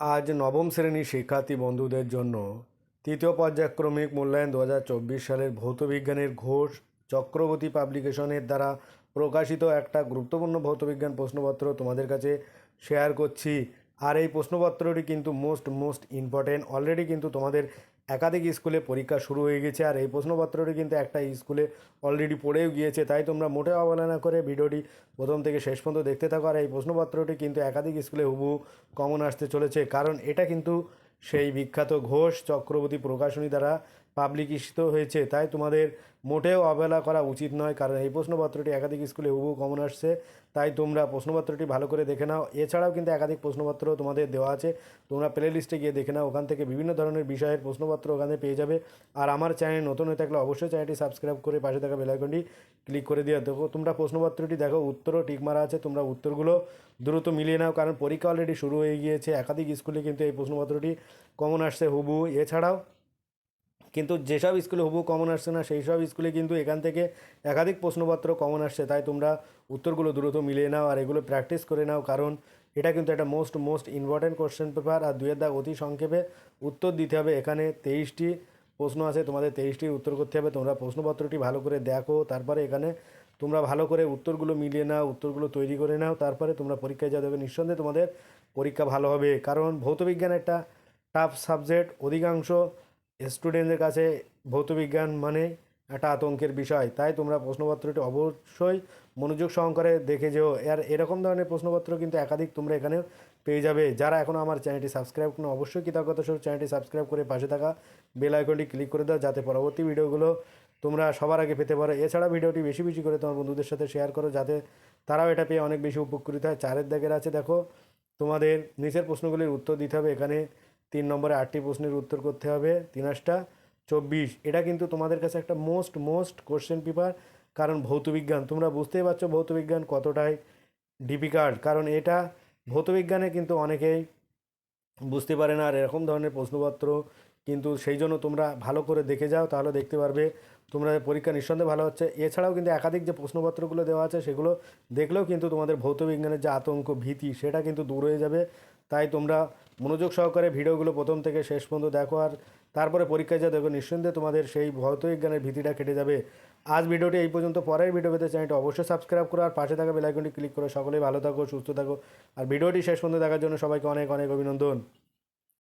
আজ নবম শ্রেণির শিক্ষার্থী বন্ধুদের জন্য তৃতীয় পর্যায়ক্রমিক মূল্যায়ন দু হাজার চব্বিশ সালের ভৌতবিজ্ঞানের ঘোষ চক্রবর্তী পাবলিকেশনের দ্বারা প্রকাশিত একটা গুরুত্বপূর্ণ ভৌতবিজ্ঞান প্রশ্নপত্র তোমাদের কাছে শেয়ার করছি। আর এই প্রশ্নপত্রটি কিন্তু মোস্ট মোস্ট ইম্পর্টেন্ট অলরেডি কিন্তু তোমাদের একাধিক স্কুলে পরীক্ষা শুরু হয়ে গেছে, আর এই প্রশ্নপত্রটি কিন্তু একটা স্কুলে অলরেডি পড়েও গিয়েছে, তাই তোমরা মোটেও অবহেলা করে ভিডিওটি প্রথম থেকে শেষ পর্যন্ত দেখতে থাকো, আর এই প্রশ্নপত্রটি কিন্তু একাধিক স্কুলে হুবহু কমন আসতে চলেছে, কারণ এটা কিন্তু সেই বিখ্যাত ঘোষ চক্রবর্তী প্রকাশনী দ্বারা পাবলিকিত হয়েছে। তাই তোমাদের মোটেও অবহেলা করা উচিত নয়, কারণ এই প্রশ্নপত্রটি একাধিক স্কুলে হুবহু কমন আসছে। তাই তোমরা প্রশ্নপত্রটি ভালো করে দেখে নাও। এছাড়াও কিন্তু একাধিক প্রশ্নপত্র তোমাদের দেওয়া আছে। তোমরা প্লে লিস্টে গিয়ে দেখে নাও, ওখান থেকে বিভিন্ন ধরনের বিষয়ের প্রশ্নপত্র ওখানে পেয়ে যাবে। আর আমার চ্যানেল নতুন হয়ে থাকলে অবশ্যই চ্যানেলটি সাবস্ক্রাইব করে পাশে থাকা বেলাইকনটি ক্লিক করে দিয়ে দেখো, তোমরা প্রশ্নপত্রটি দেখো, উত্তরও টিক মারা আছে, তোমরা উত্তরগুলো দ্রুত মিলিয়ে নাও, কারণ পরীক্ষা অলরেডি শুরু হয়ে গিয়েছে। একাধিক স্কুলে কিন্তু এই প্রশ্নপত্রটি কমন আসছে হুবু এছাড়াও কিন্তু যেসব স্কুলে হুবু কমন আসছে না সেই সব স্কুলে কিন্তু এখান থেকে একাধিক প্রশ্নপত্র কমন আসছে। তাই তোমরা উত্তরগুলো দ্রুত মিলিয়ে নাও আর এগুলো প্র্যাকটিস করে নাও, কারণ এটা কিন্তু একটা most most important question paper আর দুয়ের দাগ অতি সংক্ষেপে উত্তর দিতে হবে। এখানে তেইশটি প্রশ্ন আছে, তোমাদের তেইশটির উত্তর করতে হবে। তোমরা প্রশ্নপত্রটি ভালো করে দেখো, তারপরে এখানে তোমরা ভালো করে উত্তরগুলো মিলিয়ে নাও, উত্তরগুলো তৈরি করে নাও, তারপরে তোমরা পরীক্ষায় যা দেবে, নিঃসন্দেহে তোমাদের পরীক্ষা ভালো হবে। কারণ ভৌতবিজ্ঞান একটা টাফ সাবজেক্ট অধিকাংশ স্টুডেন্টদের কাছে ভৌতবিজ্ঞান মানে একটা আতঙ্কের বিষয়। তাই তোমরা প্রশ্নপত্রটি অবশ্যই মনোযোগ সহকারে দেখে যেও। আর এরকম ধরনের প্রশ্নপত্র কিন্তু একাধিক তোমরা এখানে পেয়ে যাবে। যারা এখনও আমার চ্যানেলটি সাবস্ক্রাইব করো, অবশ্যই কৃতজ্ঞতা স্বরূপ চ্যানেলটি সাবস্ক্রাইব করে পাশে থাকা বেল আইকনটি ক্লিক করে দাও, যাতে পরবর্তী ভিডিওগুলো তোমরা সবার আগে পেতে পারো। এছাড়া ভিডিওটি বেশি বেশি করে তোমার বন্ধুদের সাথে শেয়ার করো, যাতে তারাও এটা পেয়ে অনেক বেশি উপকৃত হয়। চারের দাগের আছে, দেখো, তোমাদের নিচের প্রশ্নগুলির উত্তর দিতে হবে। এখানে তিন নম্বরে আটটি প্রশ্নের উত্তর করতে হবে, তিন আটটা, চব্বিশ। এটা কিন্তু তোমাদের কাছে একটা মোস্ট মোস্ট কোশ্চেন পেপার কারণ ভৌতবিজ্ঞান, তোমরা বুঝতেই পারছ ভৌতবিজ্ঞান কতটাই ডিফিকাল্ট কারণ এটা ভৌতবিজ্ঞানে কিন্তু অনেকেই বুঝতে পারে না, আর এরকম ধরনের প্রশ্নপত্র কিন্তু সেই জন্য তোমরা ভালো করে দেখে যাও, তাহলে দেখতে পারবে তোমরা পরীক্ষা নিঃসন্দেহে ভালো হচ্ছে। এছাড়াও কিন্তু একাধিক যে প্রশ্নপত্রগুলো দেওয়া আছে, সেগুলো দেখলেও কিন্তু তোমাদের ভৌতবিজ্ঞানের যে আতঙ্ক, ভীতি, সেটা কিন্তু দূর হয়ে যাবে। তাই তোমরা মনোযোগ সহকারে ভিডিওগুলো প্রথম থেকে শেষ পর্যন্ত দেখো আর তারপরে পরীক্ষায় যা দেখো, নিঃসন্দেহে তোমাদের সেই ভৌতবিজ্ঞানের ভীতিটা কেটে যাবে। আজ ভিডিওটি এই পর্যন্ত, পরের ভিডিও পেতে চ্যানেলটি অবশ্যই সাবস্ক্রাইব করো আর পাশে থাকা বেলাইকনটি ক্লিক করে সকলেই ভালো থাকো, সুস্থ থাকো। আর ভিডিওটি শেষ পর্যন্ত দেখার জন্য সবাইকে অনেক অনেক অভিনন্দন।